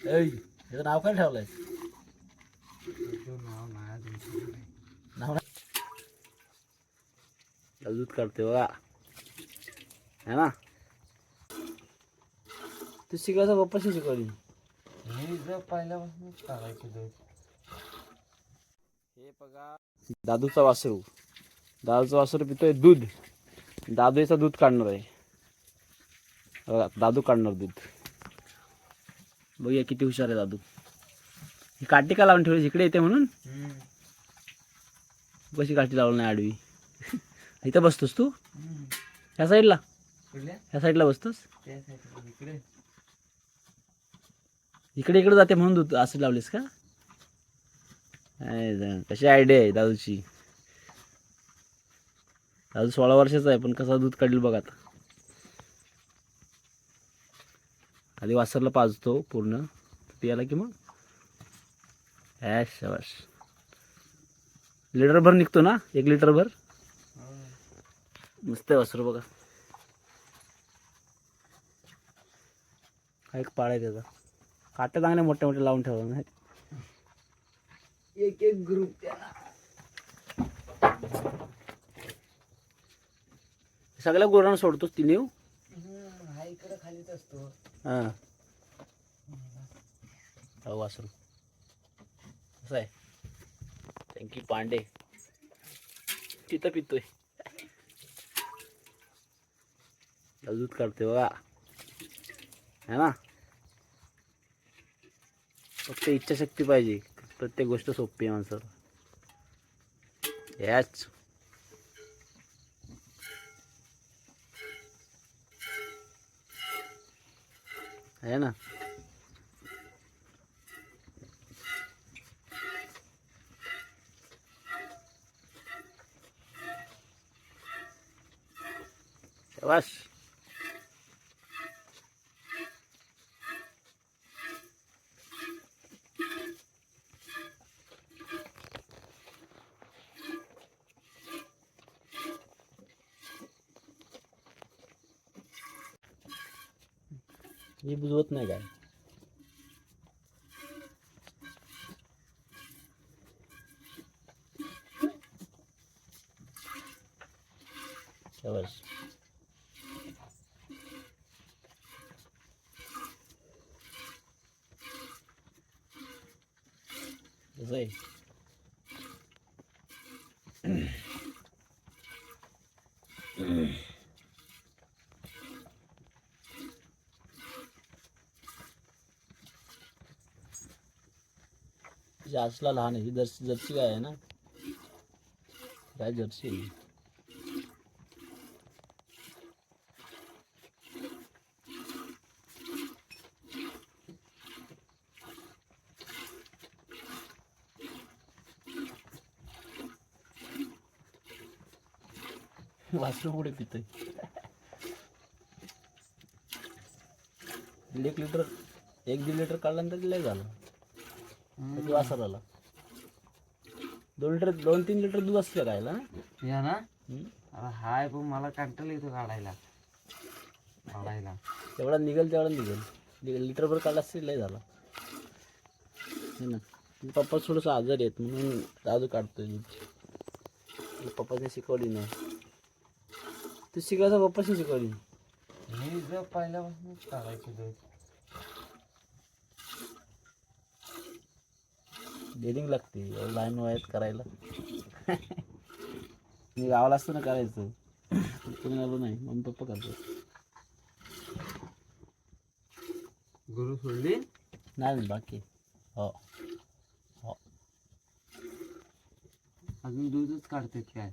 ऐ याचं नाव काय ठेवलंय नाव नाही दूध काढते बघा है ना तू शिकायचं पप्पाशी शिकवली हे बघा दादूचा वासरू दादूचा वासरू पितोय दूध दादू याचा दूध काढणार आहे बघा दादू काढणार दूध बघूया किती हुशार आहे दादू. ही काठी का लावून ठेवली इकडे येते म्हणून? कशी काठी लावली नाही आडवी? इथं बसतोस तू? ह्या साईडला. ह्या साईडला बसतोस? इकडे. इकडे जाते म्हणून दूध असं लावलीस का. कशी आयडिया आहे दादूची. दादू सोळा वर्षाचा आहे पण कसा दूध काढेल बघ आता. आधी वासरला पाजतो पूर्ण. ती आला की मग? ॲश शाबाश. लिटरभर निघतो ना? एक लिटरभर? मस्त आहे वासरू बघा. हा एक पाळ आहे त्याचा. काट्या चांगल्या मोठ्या मोठ्या लावून ठेवा नाही एक एक ग्रुप त्याला. सगळ्या गुरांना सोडतोस ती नेऊ हो. खालीच असतो. हां. वासरू. कसं आहे? Thank you Pandey. तिथं पितोय. दूध काढते बघा. है ना? फक्त इच्छाशक्ती पाहिजे. प्रत्येक गोष्ट सोपी आहे माणसाला. याच. आहे ना शाबाश हे बुजवत नाही काय शाबाश कसं आहे लहान आहे ही जर्सी जर्सी काय आहे ना? काय जर्सी आहे वासरू पुढे पितोय? एक लिटर एक दीड लिटर काढल्यानंतर लय झालं. किती वासर आला दोन लिटर दोन तीन लिटर दूध असलं गायला या ना? अरे हाय पण मला कंटाळा येतो काढायला. काढायला. तेवढा निघेल तेवढा निघेल. निघेल. लिटरभर काढला असतील लय झाला. है ना. पप्पा थोडंसं आजारी आहेत म्हणून दादू काढतोय दूध पप्पाने शिकवली नाही. तू शिकायचं पप्पाशी शिकवली. मी जर पहिल्यापासून काढायचं दूध डेअरिंग लागते लहान वयात करायला. मी गावाला असताना करायचं. पुणे आलो नाही मम्मी पप्पा करतो गुरु सोडली? नाही बाकी. हो. हो. अजून दूधच काढतात काय?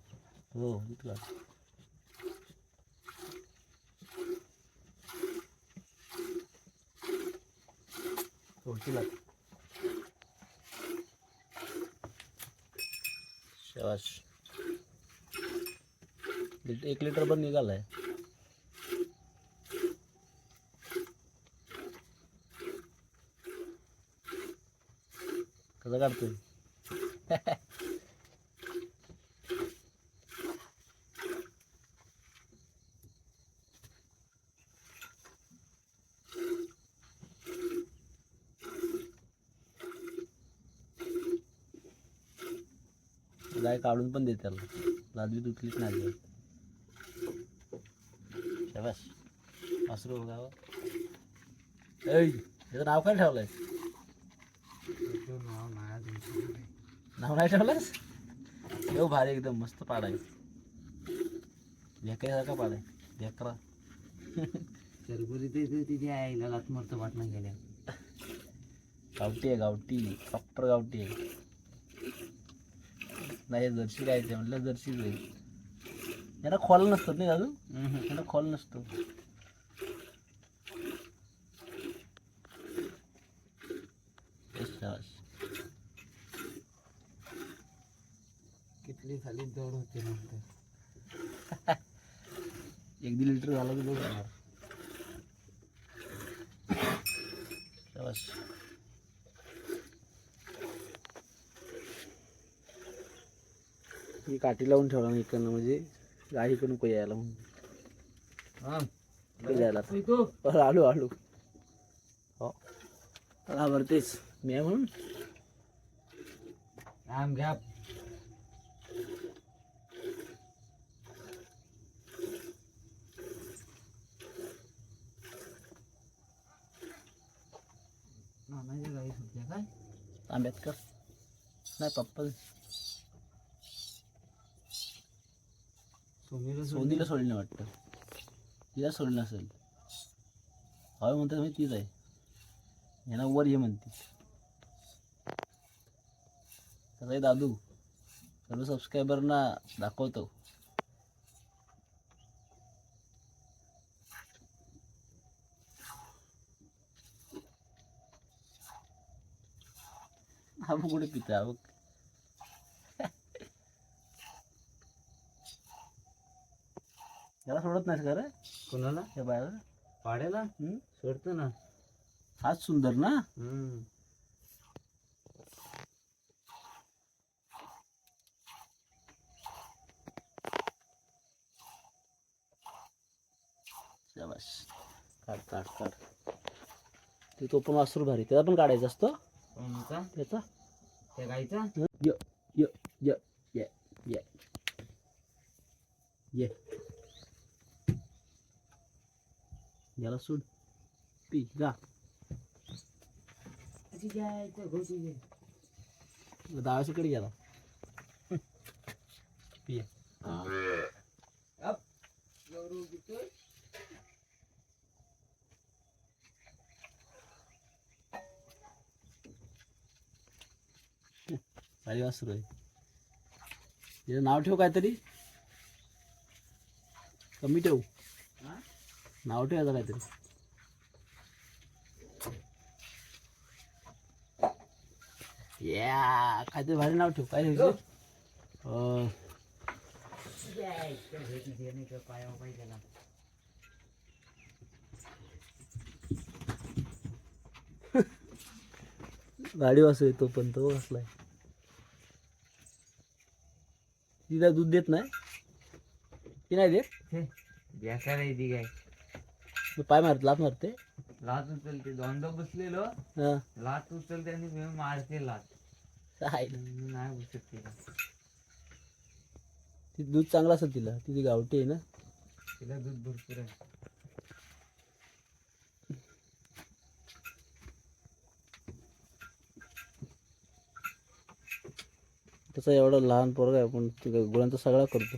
हो दूध काढ सोडती लाग शाबाश एक लिटर पण निघालाय. कसं काढतोय? गाय काढून पण देते त्याला. लादवी तुटलीच नाही. शाबास वासरू हो. ऐ त्याचं नाव काय ठेवलंय नाव नाही. नाव ठेवलंस? येऊ भारी एकदम मस्त पाड आहे. भेकायसारखा पाड आहे. भेकरा चरबुरी ते तिथे आईला लातमरत वाटणं गेल्या गावठी आहे गावठी. प्रॉपर गावठी आहे. नाही जर्सी राहायचं म्हटलं जर्सीच आहे याला खोल नसतं नाही अजून? याला खोल नसतो. कितली खाली दौड होते नंतर. एक दीड लिटर झालं की लोक जाणार शाबास. ही काठी लावून ठेवला मी इकडनं म्हणजे गाडी इकडून नको यायला म्हणून जायला आलो आलो. हो. हा बरं तेच मी आहे म्हणून. आम घ्या आंबेडकर नाही पप्पा सोनीला सोडली? नाही वाटतं. तिला सोडलं असेल. हवे म्हणतात मी तीच आहे. यांना वर ये म्हणते. सगळे दादू सर्व सबस्क्रायबरना दाखवतो. हा कुठे पिता बघ. त्याला सोडत नाहीस का रे? कोणाला? त्या बाहेर. पाड्याला? हम्म? सोडतो ना. हाच सुंदर ना? हम्म. शाबास. काढ काढ काढ. ते तो पण वासरू भारी. त्याचा पण काढायचा असतो? कोणता? त्याचा त्या गाईचा य य य ये ये. ये. याला सोड. पी जा. दावाशीकडे गेला. पी भारी वासरू आहे. तिचं नाव ठेव काहीतरी. कमी ठेव. नाव ठेवायचं काहीतरी. या काहीतरी भारी नाव ठेव काय ठेवायचं गाडी वासू येतो पण तो वाचलाय. तिला दूध देत नाही? ती नाही देत? बेकार नाही ती गाय. पाय मारत लात मारते. लात उचलते दोनदा बसलेलो हा. लात उचलते आणि मी मारते लात. काय मी नाही बसत तिला. ती दूध चांगलं असेल तिला तिची गावठी आहे ना. तिला दूध भरपूर आहे. तसं एवढं लहान पोरगा आहे पण ती गुळांचा सगळा करतो.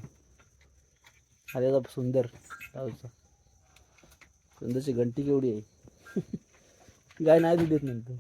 अरे सुंदर. गावचा सुंदरची घंटी केवढी आहे? गाय नाही देत नंतर